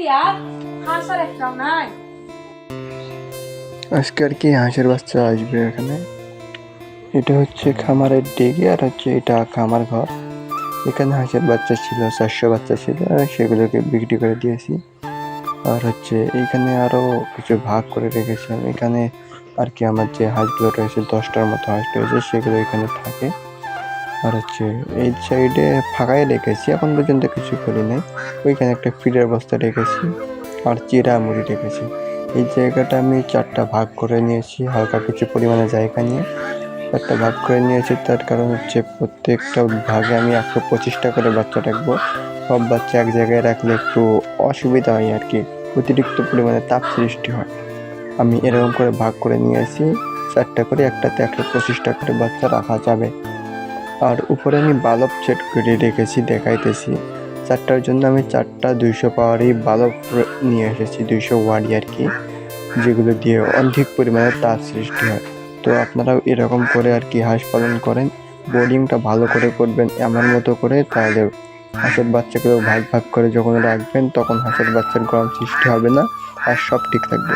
দিয়া হাঁস আর একটাও নাই। আজকে আর কি হাঁসের বাচ্চা আসবে এখানে। এটা হচ্ছে খামারের ডেগে আর হচ্ছে এটা খামার ঘর। এখানে হাঁসের বাচ্চা ছিল, চারশো বাচ্চা ছিল সেগুলোকে বিক্রি করে দিয়েছি। আর হচ্ছে এইখানে আরও কিছু ভাগ করে রেখেছি এখানে আর কি আমার যে হাঁসগুলো রয়েছে, দশটার মতো হাঁস রয়েছে, সেগুলো এখানে থাকে। আর হচ্ছে এই সাইডে ফাঁকাই রেখেছি, এখন পর্যন্ত কিছু করি নাই। ওইখানে একটা ফিডের বস্তা রেখেছি আর চিরা মুড়ি রেখেছি। এই জায়গাটা আমি চারটা ভাগ করে নিয়েছি, হালকা কিছু পরিমাণে জায়গা নিয়ে। চারটা ভাগ করে নিয়েছি, তার কারণ হচ্ছে প্রত্যেকটা ভাগে আমি একশো পঁচিশটা করে বাচ্চা রাখব। সব বাচ্চা এক জায়গায় রাখলে একটু অসুবিধা হয় আর কি, অতিরিক্ত পরিমাণে তাপ সৃষ্টি হয়। আমি এরকম করে ভাগ করে নিয়েছি চারটা করে, একটাতে একশো পঁচিশটা করে বাচ্চা রাখা যাবে। আর উপরে আমি বালব সেট করে রেখেছি, দেখাইতেছি। চারটার জন্য আমি চারটা দুইশো পাওয়ারই বালব নিয়ে এসেছি, দুইশো ওয়ার্ডই আর কি, যেগুলো দিয়ে অধিক পরিমাণে তাপ সৃষ্টি হয়। তো আপনারাও এরকম করে আর কি হাঁস পালন করেন বোর্ডিংটা ভালো করে করবেন, এমন মতো করে, তাহলে হাঁসের বাচ্চাকেও ভাগ ভাগ করে যখন রাখবেন, তখন হাঁসের বাচ্চার গরম সৃষ্টি হবে না, আর সব ঠিক থাকবে।